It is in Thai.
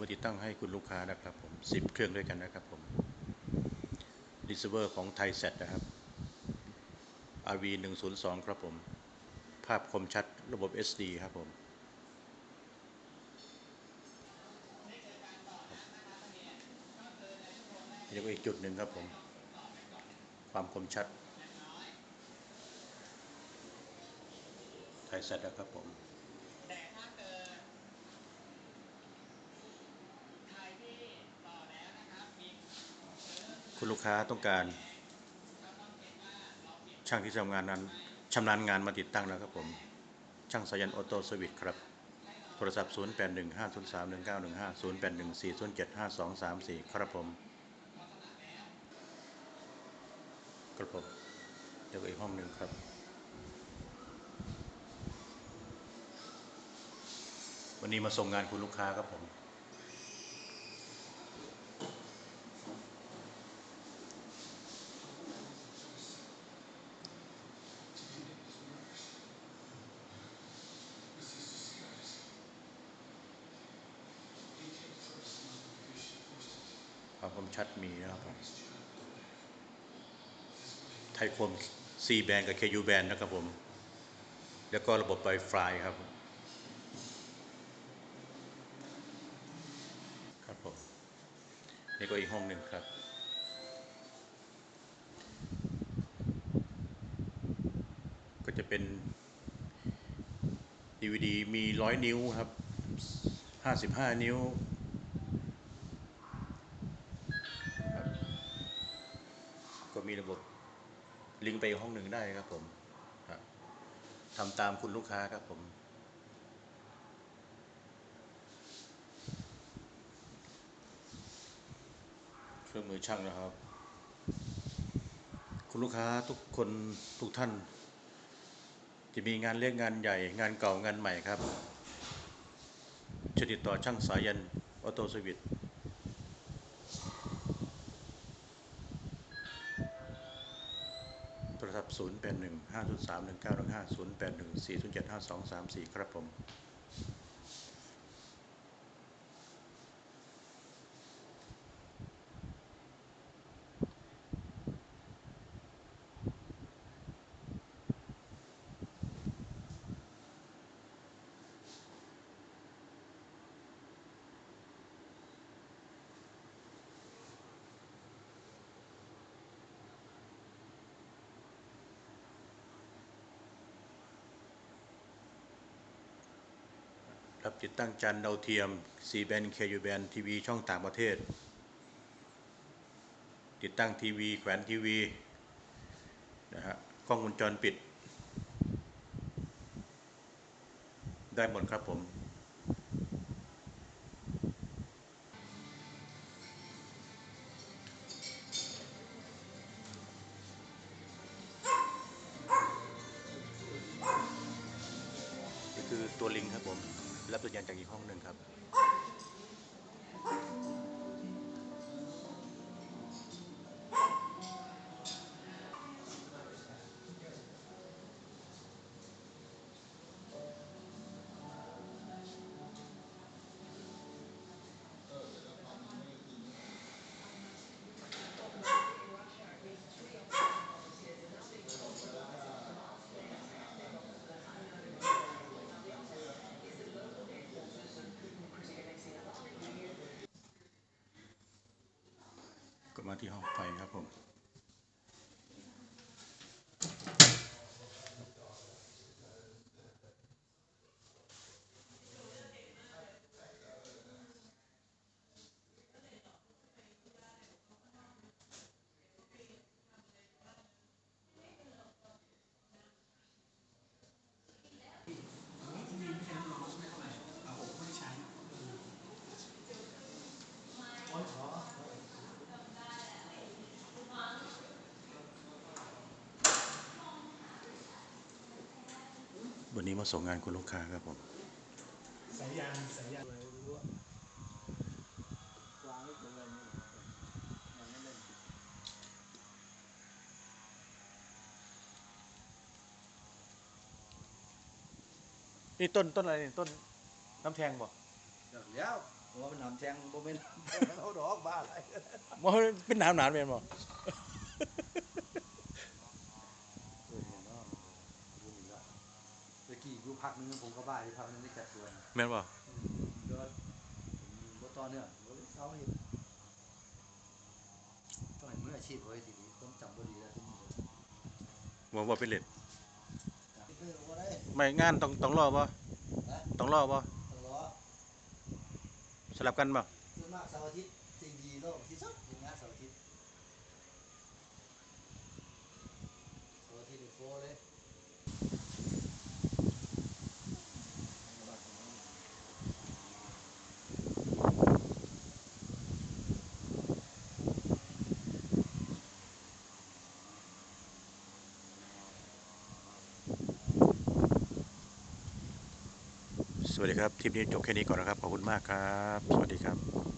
มาติดตั้งให้คุณลูกค้านะครับผมสิบเครื่องด้วยกันนะครับผมรีเซิร์ฟเวอร์ของไทยเซตนะครับ RV 1 0 2ครับผม ภาพคมชัดระบบ SD ครับผมเดี๋ยวก็อีกจุดหนึ่งครับผม ความคมชัด ไทยเซตนะครับผม แต่ถ้าเกิดใครที่ต่อแล้วนะครับมี คุณลูกค้าต้องการ ช่างที่ทำงานนั้นชำนาญงานมาติดตั้งแล้วครับผม ช่างสายันออโต้สวิตครับ โทรศัพท์ 0 8 1 5 0 3 1 9 1 5 0 8 1 4 0 7 5 2 3 4 ครับผมครับผมเดี๋ยวอีกห้องหนึ่งครับวันนี้มาส่งงานคุณลูกค้าครับผม ความชัดมีนะครับผมไทยคม C แบนกับ KU แบนนะครับผม แล้วก็ระบบไวไฟครับครับผม นี่ก็อีกห้องหนึ่งครับก็จะเป็น DVD มีร้อยนิ้วครับ 55 นิ้ว มีระบบลิงก์ไปห้องหนึ่งได้ครับผมทำตามคุณลูกค้าครับผม เครื่องมือช่างนะครับ คุณลูกค้าทุกคนทุกท่าน จะมีงานเล็กงานใหญ่ งานเก่างานใหม่ครับจะติดต่อช่างสายันออโต้สวิต ครับ 0 8 1 5 0 3 1 9 1 5 0 8 1 4 0 7 5 2 3 4 ครับผม รับติดตั้งจานดาวเทียม C band KU band ทีวีช่องต่างประเทศ ติดตั้งทีวีแขวนทีวีนะฮะกล้องวงจรปิด ได้หมดครับผม นี่คือตัวลิงครับผม รับสัญญาณจากอีกห้องหนึ่งครับ กลับมาที่ห้องไฟครับผม วันนี้มาส่งงานคุณลูกค้าครับผมสายยางสายยางอะไรไม่รู้อะวางไว้ตรงนั้นยังไม่เล่นนี่ต้นต้นอะไรเนี่ยต้นน้ำแทงบ่เดี๋ยวแล้วโอ้ผมว่ามันน้ำแทงบ่เป็นน้ำแทงเขาดอกบ้าอะไรบ่เป็นหนามหนามเป็นบ่ เออเนี่ยเนาะดูนี่ละตะกี้อยู่พักนึงผมก็ บ้าที่พักนึงไม่จัดสวนแม่นบ่เดินบ่ต่อเนื่องบ่ได้เสาเห็นต้องให้มืออาชีพเว้ยทีนี้ต้องจำบ่ดีแล้วทุกมื้อบ่บ่เป็นเล่นเออบ่ได้ไม่งานต้องต้องรอบ่นะต้องรอบ่ต้องรอสลับกันบ่ส่วนมากเสาร์อาทิตย์จริงดีเนาะที่สุดอย่างงานเสาร์อาทิตย์เสาร์อาทิตย์นี่โฟเลย สวัสดีครับ คลิปนี้จบแค่นี้ก่อนนะครับ ขอบคุณมากครับ สวัสดีครับ